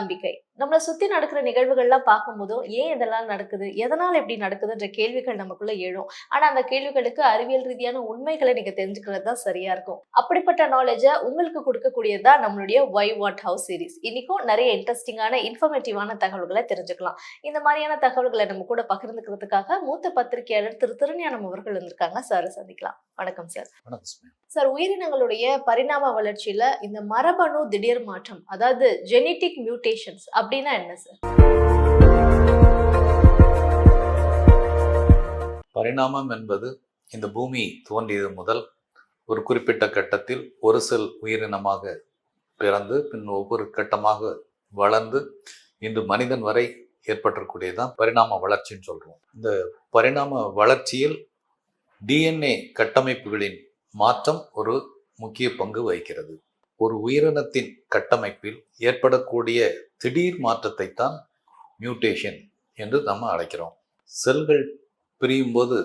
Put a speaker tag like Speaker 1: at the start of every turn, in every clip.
Speaker 1: நம்பிக்கை நம்மளை சுத்தி நடக்கிற நிகழ்வுகள்லாம் பார்க்கும்போதும் ஏன் இதெல்லாம் நடக்குது? எதனால இப்படி நடக்குதுன்ற கேள்விகள் நமக்குள்ள எழும். ஆனா அந்த கேள்விகளுக்கு அறிவியல் ரீதியான உண்மைகளை நீங்க தெரிஞ்சுக்கிறது தான் சரியா இருக்கும். அப்படிப்பட்ட நாலேஜை உங்களுக்கு கொடுக்கக்கூடியது தான் நம்மளுடைய ஒய் வாட் ஹவுஸ் சீரிஸ் இன்னைக்கும் நிறைய இன்ட்ரெஸ்டிங்கான இன்ஃபர்மேட்டிவான தகவல்களை தெரிஞ்சுக்கலாம். இந்த மாதிரியான தகவல்களை நம்ம கூட பகிர்ந்துக்கிறதுக்காக மூத்த பத்திரிகையாளர் திரு. திருஞானம் அவர்கள் வந்திருக்காங்க. சார் சந்திக்கலாம். வணக்கம் சார்.
Speaker 2: வணக்கம்.
Speaker 1: சார். உயிரினங்களுடைய பரிணாம வளர்ச்சியில இந்த மரபணு திடீர் மாற்றம் அதாவது ஜெனட்டிக் மியூட்டேஷன்ஸ் அப்படின்னா என்ன சார்
Speaker 2: பரிணாமம் என்பது இந்த பூமி தோன்றியது முதல் ஒரு குறிப்பிட்ட கட்டத்தில் ஒரு செல் உயிரினமாக பிறந்து பின் ஒவ்வொரு கட்டமாக வளர்ந்து இன்று மனிதன் வரை ஏற்பட்டக்கூடியதான் பரிணாம வளர்ச்சின்னு சொல்கிறோம் இந்த பரிணாம வளர்ச்சியில் டிஎன்ஏ கட்டமைப்புகளின் மாற்றம் ஒரு முக்கிய பங்கு வகிக்கிறது. ஒரு உயிரினத்தின் கட்டமைப்பில் ஏற்படக்கூடிய திடீர் மாற்றத்தை தான் மியூட்டேஷன் என்று நம்ம அழைக்கிறோம். செல்கள் பிரியும் போது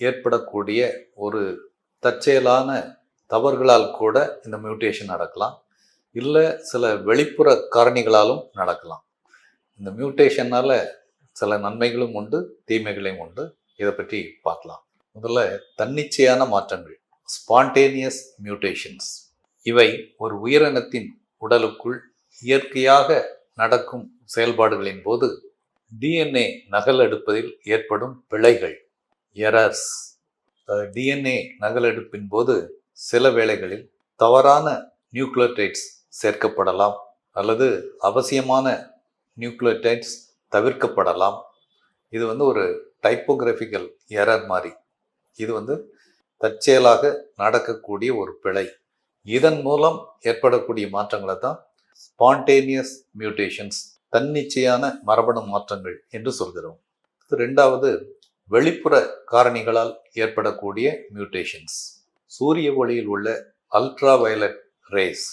Speaker 2: ஏற்படக்கூடிய ஒரு தற்செயலான தவறுகளால் கூட இந்த மியூட்டேஷன் நடக்கலாம். இல்லை சில வெளிப்புற காரணிகளாலும் நடக்கலாம். இந்த மியூட்டேஷனால் சில நன்மைகளும் உண்டு தீமைகளையும் உண்டு. இதை பற்றி பார்க்கலாம். முதல்ல தன்னிச்சையான மாற்றங்கள் ஸ்பான்டேனியஸ் மியூட்டேஷன்ஸ் இவை ஒரு உயிரினத்தின் உடலுக்குள் இயற்கையாக நடக்கும் செயல்பாடுகளின் போது டிஎன்ஏ நகலெடுப்பதில் ஏற்படும் பிழைகள். எரர்ஸ் டிஎன்ஏ நகலெடுப்பின் போது சில வேளைகளில் தவறான நியூக்ளியோடைட்ஸ் சேர்க்கப்படலாம் அல்லது அவசியமான நியூக்ளியோடைட்ஸ் தவிர்க்கப்படலாம். இது வந்து ஒரு டைப்போகிராஃபிக்கல் எரர் மாதிரி இது வந்து தற்செயலாக நடக்கக்கூடிய ஒரு பிழை. இதன் மூலம் ஏற்படக்கூடிய மாற்றங்களை தான் ஸ்பான்டேனியஸ் மியூட்டேஷன்ஸ் தன்னிச்சையான மரபணு மாற்றங்கள் என்று சொல்கிறோம். ரெண்டாவது வெளிப்புற காரணிகளால் ஏற்படக்கூடிய மியூட்டேஷன்ஸ் சூரிய ஒளியில் உள்ள அல்ட்ரா வயலட் ரேஸ்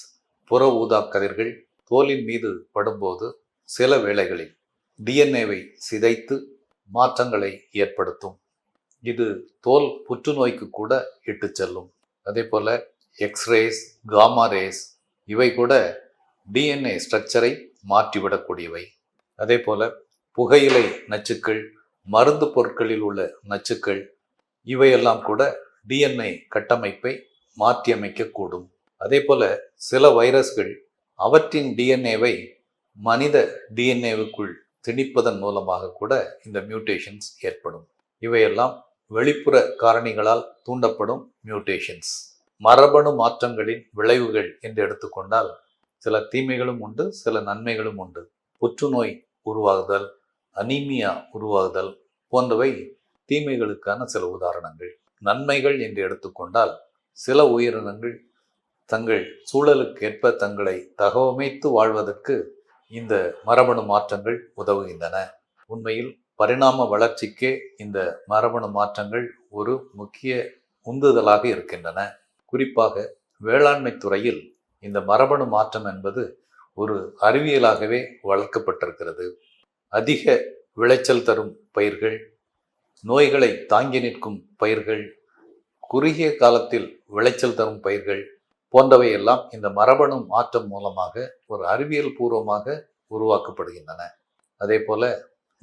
Speaker 2: புற ஊதா கதிர்கள் தோலின் மீது படும்போது சில வேளைகளில் டிஎன்ஏவை சிதைத்து மாற்றங்களை ஏற்படுத்தும். இது தோல் புற்றுநோய்க்கு கூட இட்டு செல்லும். அதே போல எக்ஸ்ரேஸ் காமா ரேஸ் இவை கூட டிஎன்ஏ ஸ்ட்ரக்சரை மாற்றிவிடக்கூடியவை. அதே போல் புகையிலை நச்சுக்கள் மருந்து பொருட்களில் உள்ள நச்சுக்கள் இவையெல்லாம் கூட டிஎன்ஏ கட்டமைப்பை மாற்றியமைக்கக்கூடும். அதே போல் சில வைரஸ்கள் அவற்றின் டிஎன்ஏவை மனித டிஎன்ஏவுக்குள் திணிப்பதன் மூலமாக கூட இந்த மியூட்டேஷன்ஸ் ஏற்படும். இவையெல்லாம் வெளிப்புற காரணிகளால் தூண்டப்படும் மியூட்டேஷன்ஸ் மரபணு மாற்றங்களின் விளைவுகள் என்று எடுத்துக்கொண்டால் சில தீமைகளும் உண்டு சில நன்மைகளும் உண்டு. புற்றுநோய் உருவாகுதல் அனீமியா உருவாகுதல் போன்றவை தீமைகளுக்கான சில உதாரணங்கள். நன்மைகள் என்று எடுத்துக்கொண்டால் சில உயிரினங்கள் தங்கள் சூழலுக்கேற்ப தங்களை தகவமைத்து வாழ்வதற்கு இந்த மரபணு மாற்றங்கள் உதவுகின்றன. உண்மையில் பரிணாம வளர்ச்சிக்கே இந்த மரபணு மாற்றங்கள் ஒரு முக்கிய உந்துதலாக இருக்கின்றன. குறிப்பாக வேளாண்மை துறையில் இந்த மரபணு மாற்றம் என்பது ஒரு அறிவியலாகவே வளர்க்கப்பட்டிருக்கிறது. அதிக விளைச்சல் தரும் பயிர்கள் நோய்களை தாங்கி நிற்கும் பயிர்கள் குறுகிய காலத்தில் விளைச்சல் தரும் பயிர்கள் போன்றவை எல்லாம் இந்த மரபணு மாற்றம் மூலமாக ஒரு அறிவியல் பூர்வமாக உருவாக்கப்படுகின்றன. அதே போல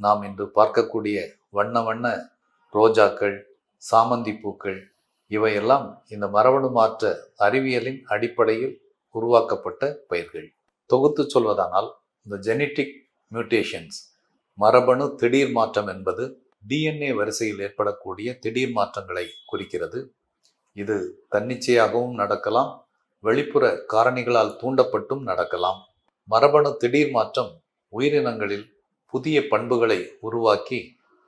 Speaker 2: நாம் இன்று பார்க்கக்கூடிய வண்ண வண்ண ரோஜாக்கள் சாமந்தி பூக்கள் இவையெல்லாம் இந்த மரபணு மாற்ற அறிவியலின் அடிப்படையில் உருவாக்கப்பட்ட பயிர்கள். தொகுத்து சொல்வதானால் இந்த ஜெனட்டிக் மியூட்டேஷன்ஸ் மரபணு திடீர் மாற்றம் என்பது டிஎன்ஏ வரிசையில் ஏற்படக்கூடிய திடீர் மாற்றங்களை குறிக்கிறது. இது தன்னிச்சையாகவும் நடக்கலாம் வெளிப்புற காரணிகளால் தூண்டப்பட்டும் நடக்கலாம். மரபணு திடீர் மாற்றம் உயிரினங்களில் புதிய பண்புகளை உருவாக்கி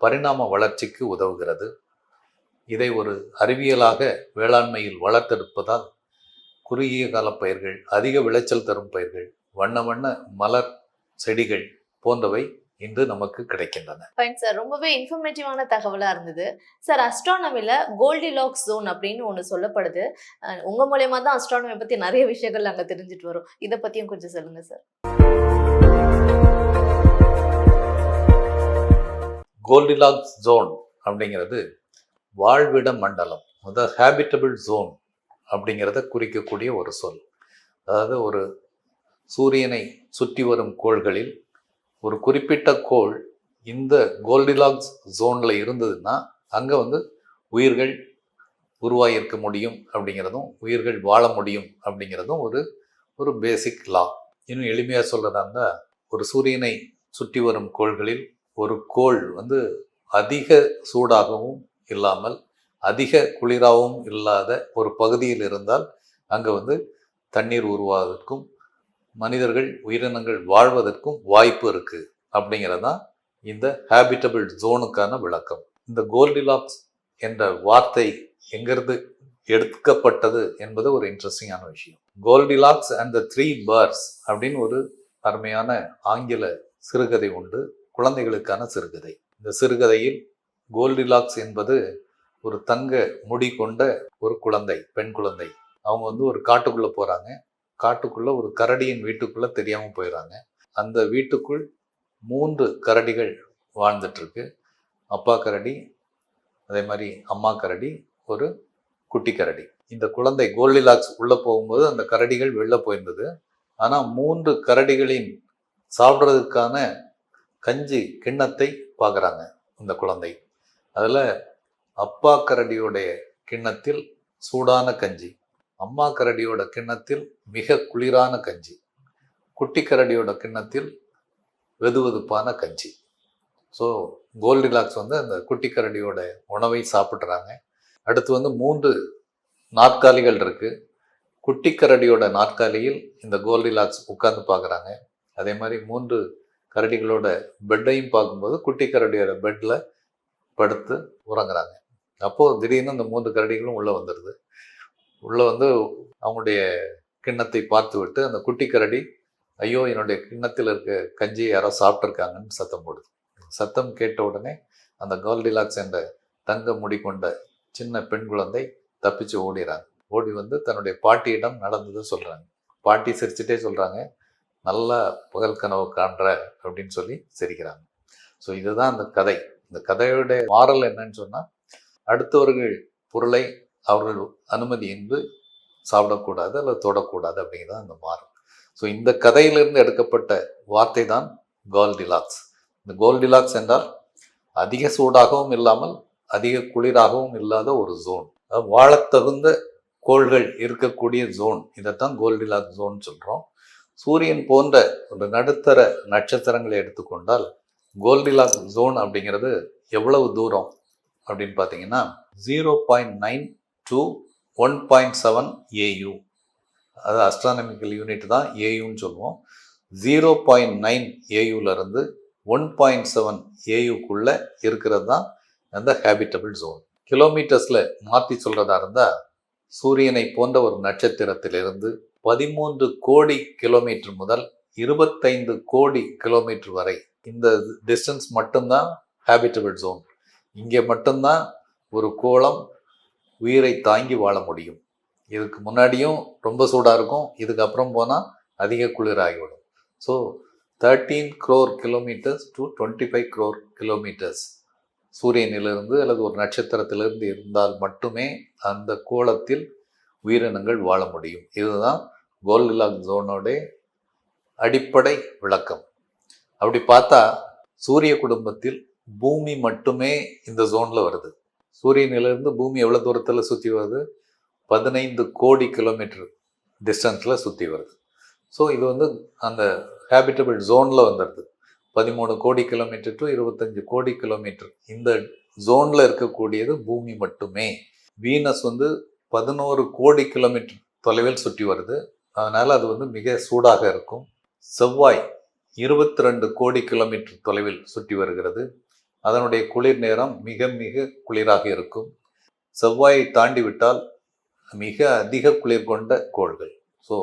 Speaker 2: பரிணாம வளர்ச்சிக்கு உதவுகிறது. இதை ஒரு அறிவியலாக வேளாண்மையில் வளர்த்தெடுப்பதால் குறுகிய கால பயிர்கள் அதிக விளைச்சல் தரும் பயிர்கள் வண்ண வண்ண மலர் செடிகள் போன்றவை இன்று நமக்கு கிடைக்கின்றன.
Speaker 1: ஃபைன் சார் ரொம்பவே இன்ஃபர்மேட்டிவான தகவலா இருந்தது. சார் அஸ்ட்ரானமில கோல்டிலாக்ஸ் ஜோன் அப்படின்னு ஒன்று சொல்லப்படுது. அஹ் உங்க மூலியமா தான் அஸ்ட்ரானமி பத்தி நிறைய விஷயங்கள் நாங்க தெரிஞ்சுட்டு வரோம். இதை பத்தியும் கொஞ்சம் சொல்லுங்க சார்
Speaker 2: கோல்டிலாக்ஸ் ஜோன் அப்படிங்கிறது வாழ்விட மண்டலம் அதாவது ஹேபிட்டபிள் ஜோன் அப்படிங்கிறத குறிக்கக்கூடிய ஒரு சொல். அதாவது ஒரு சூரியனை சுற்றி வரும் கோள்களில் ஒரு குறிப்பிட்ட கோள் இந்த கோல்டிலாக்ஸ் ஜோனில் இருந்ததுன்னா அங்கே வந்து உயிர்கள் உருவாகியிருக்க முடியும் அப்படிங்கிறதும் உயிர்கள் வாழ முடியும் அப்படிங்கிறதும் ஒரு ஒரு பேசிக் லா இன்னும் எளிமையாக சொல்கிறதா இருந்தால் ஒரு சூரியனை சுற்றி வரும் கோள்களில் ஒரு கோள் வந்து அதிக சூடாகவும் இல்லாமல் அதிக குளிராகவும் இல்லாத ஒரு பகுதியில் இருந்தால் அங்கே வந்து தண்ணீர் உருவாவதற்கும் மனிதர்கள் உயிரினங்கள் வாழ்வதற்கும் வாய்ப்பு இருக்குது அப்படிங்கிறது தான் இந்த ஹேபிட்டபிள் ஜோனுக்கான விளக்கம். இந்த கோல்டிலாக்ஸ் என்ற வார்த்தை எங்கிருந்து எடுக்கப்பட்டது என்பது ஒரு இன்ட்ரெஸ்டிங்கான விஷயம். Goldilocks and the three bears அப்படின்னு ஒரு அருமையான ஆங்கில சிறுகதை உண்டு. குழந்தைகளுக்கான சிறுகதை. இந்த சிறுகதையில் கோல்டிலாக்ஸ் என்பது ஒரு தங்க முடி கொண்ட ஒரு குழந்தை பெண் குழந்தை. அவங்க வந்து ஒரு காட்டுக்குள்ளே போகிறாங்க காட்டுக்குள்ள ஒரு கரடியின் வீட்டுக்குள்ளே தெரியாமல் போயிடுறாங்க அந்த வீட்டுக்குள் மூன்று கரடிகள் வாழ்ந்துட்டுருக்கு. அப்பா கரடி அதே மாதிரி அம்மா கரடி ஒரு குட்டி கரடி. இந்த குழந்தை கோல்டிலாக்ஸ் உள்ளே போகும்போது அந்த கரடிகள் வெளில போயிருந்தது. ஆனால் மூன்று கரடிகளின் சாப்பிட்றதுக்கான கஞ்சி கிண்ணத்தை பார்க்குறாங்க இந்த குழந்தை. அதில் அப்பா கரடியோடைய கிண்ணத்தில் சூடான கஞ்சி அம்மா கரடியோட கிண்ணத்தில் மிக குளிரான கஞ்சி குட்டி கரடியோட கிண்ணத்தில் வெதுவெதுப்பான கஞ்சி. ஸோ கோல்டிலாக்ஸ் வந்து அந்த குட்டி கரடியோட உணவை சாப்பிட்றாங்க. அடுத்து வந்து மூன்று நாற்காலிகள் இருக்குது குட்டி கரடியோட நாற்காலியில் இந்த கோல்டிலாக்ஸ் உட்கார்ந்து பார்க்குறாங்க. அதே மாதிரி மூன்று கரடிகளோட பெட்டையும் பார்க்கும்போது குட்டி கரடியோட பெட்டில் படுத்து உறங்குறாங்க. அப்போது திடீர்னு அந்த மூன்று கரடிகளும் உள்ளே வந்துடுது உள்ளே வந்து அவங்களுடைய கிண்ணத்தை பார்த்து விட்டு அந்த குட்டி கரடி ஐயோ என்னுடைய கிண்ணத்தில் இருக்க கஞ்சியை யாரோ சாப்பிட்ருக்காங்கன்னு சத்தம் போடுது. சத்தம் கேட்ட உடனே அந்த கோல்டிலாக்ஸ் என்ற தங்க முடி கொண்ட சின்ன பெண் குழந்தை தப்பிச்சு ஓடிறாங்க. ஓடி வந்து தன்னுடைய பாட்டியிடம் நடந்ததை சொல்கிறாங்க பாட்டி சிரிச்சுட்டே சொல்கிறாங்க நல்லா பகல் கனவு காண்ற அப்படின்னு சொல்லி சிரிக்கிறாங்க. ஸோ இதுதான் அந்த கதை. இந்த கதையுடைய மாறல் என்னன்னு சொன்னால் அடுத்தவர்கள் பொருளை அவர்கள் அனுமதியின்றி சாப்பிடக்கூடாது அல்லது தொடக்கூடாது அப்படிங்கிறது அந்த மாறல். ஸோ இந்த கதையிலிருந்து எடுக்கப்பட்ட வார்த்தை தான் கோல்டிலாக்ஸ். இந்த கோல்டிலாக்ஸ் என்றால் அதிக சூடாகவும் இல்லாமல் அதிக குளிராகவும் இல்லாத ஒரு ஜோன் வாழத்தகுந்த கோள்கள் இருக்கக்கூடிய ஜோன் இதைத்தான் கோல்டிலாக் ஜோன் சொல்கிறோம் சூரியன் போன்ற ஒரு நடுத்தர நட்சத்திரங்களை எடுத்துக்கொண்டால் கோல்டிலாக் ஜோன் அப்படிங்கிறது எவ்வளவு தூரம் அப்படின்னு பார்த்தீங்கன்னா zero point nine two one point seven AU அது அஸ்ட்ரானமிக்கல் யூனிட் தான் ஏயுன்னு சொல்லுவோம். ஜீரோ பாயிண்ட் நைன் ஏயுலேருந்து ஒன் பாயிண்ட் செவன் ஏயுக்குள்ளே இருக்கிறது தான் அந்த ஹேபிட்டபிள் ஜோன் கிலோமீட்டர்ஸில் மாற்றி சொல்கிறதா இருந்தால் சூரியனை போன்ற ஒரு நட்சத்திரத்திலிருந்து பதிமூன்று கோடி கிலோமீட்டர் முதல் இருபத்தைந்து கோடி கிலோமீட்டர் வரை இந்த டிஸ்டன்ஸ் மட்டும்தான் ஹேபிட்டபிள் ஜோன் இங்கே மட்டும்தான் ஒரு கோளம் உயிரை தாங்கி வாழ முடியும். இதுக்கு முன்னாடியும் ரொம்ப சூடாக இருக்கும் இதுக்கப்புறம் போனால் அதிக குளிர் ஆகிவிடும். So thirteen crore kilometres to twenty five crore kilometres சூரியனிலிருந்து அல்லது ஒரு நட்சத்திரத்திலிருந்து இருந்தால் மட்டுமே அந்த கோளத்தில் உயிரினங்கள் வாழ முடியும். இதுதான் கோல்டிலாக் ஜோனோட அடிப்படை விளக்கம். அப்படி பார்த்தா சூரிய குடும்பத்தில் பூமி மட்டுமே இந்த ஜோனில் வருது. சூரியனிலிருந்து பூமி எவ்வளோ தூரத்தில் சுற்றி வருது? பதினைந்து கோடி கிலோமீட்டர் டிஸ்டன்ஸில் சுற்றி வருது. ஸோ இது வந்து அந்த ஹேபிட்டபிள் ஜோனில் வந்துடுது பதிமூணு கோடி கிலோமீட்டர் டு இருபத்தஞ்சு கோடி கிலோமீட்டர் இந்த ஜோனில் இருக்கக்கூடியது பூமி மட்டுமே. வீனஸ் வந்து பதினோரு கோடி கிலோமீட்டர் தொலைவில் சுற்றி வருது. அதனால் அது வந்து மிக சூடாக இருக்கும். செவ்வாய் இருபத்தி ரெண்டு கோடி கிலோமீட்டர் தொலைவில் சுற்றி வருகிறது. அதனுடைய குளிர் நேரம் மிக மிக குளிராக இருக்கும். செவ்வாயை தாண்டி விட்டால் மிக அதிக குளிர் கொண்ட கோள்கள். ஸோ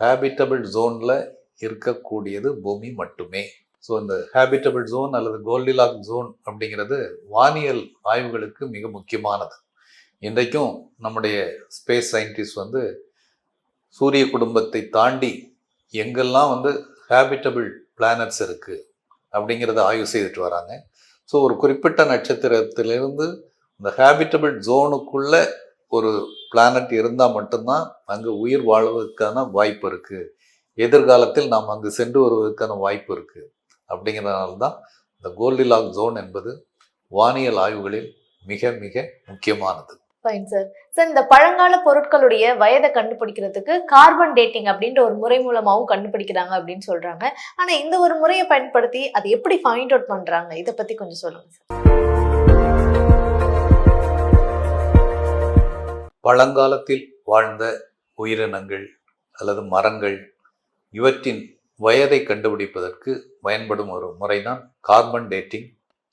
Speaker 2: ஹேபிட்டபிள் ஜோனில் இருக்கக்கூடியது பூமி மட்டுமே. ஸோ இந்த ஹேபிட்டபிள் ஜோன் அல்லது கோல்டிலாக் ஜோன் அப்படிங்கிறது வானியல் ஆய்வுகளுக்கு மிக முக்கியமானது. இன்றைக்கும் நம்முடைய ஸ்பேஸ் சயின்டிஸ்ட் வந்து சூரிய குடும்பத்தை தாண்டி எங்கெல்லாம் வந்து ஹேபிட்டபிள் பிளானட்ஸ் இருக்குது அப்படிங்கிறத ஆய்வு செய்துட்டு வராங்க. ஸோ ஒரு குறிப்பிட்ட நட்சத்திரத்திலிருந்து இந்த ஹேபிட்டபிள் ஜோனுக்குள்ளே ஒரு பிளானட் இருந்தால் மட்டும்தான் அங்கே உயிர் வாழ்வதற்கான வாய்ப்பு இருக்குது எதிர்காலத்தில் நாம் அங்கு சென்று வருவதற்கான வாய்ப்பு இருக்குது அப்படிங்கிறதுனால தான் இந்த கோல்டிலாக் ஜோன் என்பது வானியல் ஆய்வுகளில் மிக மிக முக்கியமானது.
Speaker 1: ஃபைன் சார் சார் இந்த பழங்கால பொருட்களுடைய வயதை கண்டுபிடிக்கிறதுக்கு கார்பன் டேட்டிங் அப்படின்ற ஒரு முறை மூலமாகவும் கண்டுபிடிக்கிறாங்க அப்படின்னு சொல்றாங்க. ஆனா இந்த ஒரு முறையை பயன்படுத்தி அதை எப்படி ஃபைண்ட் அவுட் பண்றாங்க? இதை பத்தி கொஞ்சம் சொல்லுங்க சார்
Speaker 2: பழங்காலத்தில் வாழ்ந்த உயிரினங்கள் அல்லது மரங்கள் இவற்றின் வயதை கண்டுபிடிப்பதற்கு பயன்படும் ஒரு முறைதான் கார்பன் டேட்டிங்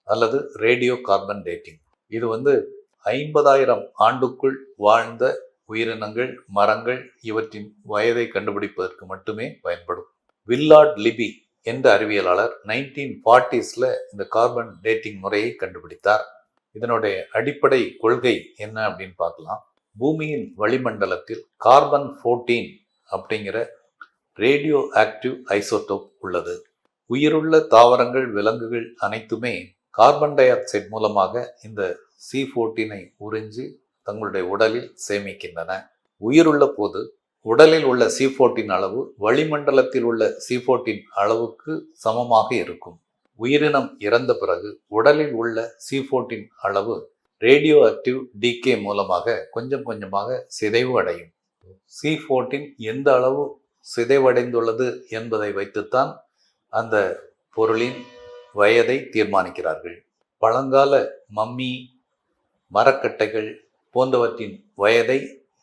Speaker 2: அல்லது ரேடியோ கார்பன் டேட்டிங் இது வந்து ஐம்பதாயிரம் ஆண்டுக்குள் வாழ்ந்த உயிரினங்கள் மரங்கள் இவற்றின் வயதை கண்டுபிடிப்பதற்கு மட்டுமே பயன்படும். வில்லார்ட் லிபி என்ற அறிவியலாளர் நைன்டீன் ஃபார்ட்டிஸில் இந்த கார்பன் டேட்டிங் முறையை கண்டுபிடித்தார். இதனுடைய அடிப்படை கொள்கை என்ன அப்படின்னு பார்க்கலாம். பூமியின் வளிமண்டலத்தில் கார்பன் 14 அப்படிங்கிற ரேடியோ ஆக்டிவ் ஐசோடோப் உள்ளது. உயிருள்ள தாவரங்கள் விலங்குகள் அனைத்துமே கார்பன் டை ஆக்சைடு மூலமாக இந்த சி ஃபோர்டீனை உறிஞ்சி தங்களுடைய உடலில் சேமிக்கின்றன. உயிருள்ள போது உடலில் உள்ள சி ஃபோர்டீன் அளவு வளிமண்டலத்தில் உள்ள சி ஃபோர்டீன் அளவுக்கு சமமாக இருக்கும். உயிரினம் இறந்த பிறகு உடலில் உள்ள சி ஃபோர்டீன் அளவு ரேடியோ ஆக்டிவ் டிகே மூலமாக கொஞ்சம் கொஞ்சமாக சிதைவு அடையும். சி ஃபோர்டீன் எந்த அளவு சிதைவடைந்துள்ளது என்பதை வைத்துத்தான் அந்த பொருளின் வயதை தீர்மானிக்கிறார்கள். பழங்கால மம்மி மரக்கட்டைகள் போன்றவற்றின் வயதை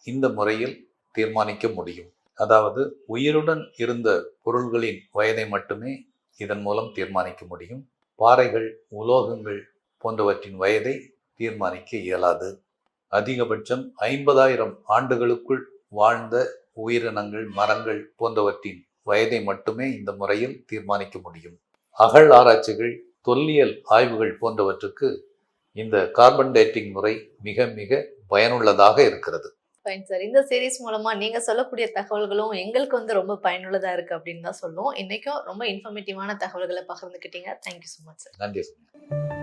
Speaker 2: இந்த முறையில் தீர்மானிக்க முடியும். அதாவது உயிருடன் இருந்த பொருள்களின் வயதை மட்டுமே இதன் மூலம் தீர்மானிக்க முடியும். பாறைகள் உலோகங்கள் போன்றவற்றின் வயதை தீர்மானிக்க இயலாது. அதிகபட்சம் ஐம்பதாயிரம் ஆண்டுகளுக்குள் வாழ்ந்த உயிரினங்கள் மரங்கள் போன்றவற்றின் வயதை மட்டுமே இந்த முறையில் தீர்மானிக்க முடியும். அகழ் ஆராய்ச்சிகள் தொல்லியல் ஆய்வுகள் போன்றவற்றுக்கு இந்த கார்பன் டேட்டிங் முறை மிக மிக பயனுள்ளதாக இருக்கிறது.
Speaker 1: ஃபைன் சார் இந்த சீரிஸ் மூலமா நீங்க சொல்லக்கூடிய தகவல்களும் எங்களுக்கு வந்து ரொம்ப பயனுள்ளதா இருக்கு அப்படின்னு தான் சொல்லுவோம். இன்னைக்கும் ரொம்ப இன்ஃபர்மேட்டிவான தகவல்களை பகிர்ந்துக்கிட்டீங்க தேங்க்யூ ஸோ மச் சார்
Speaker 2: நன்றி சுமையா.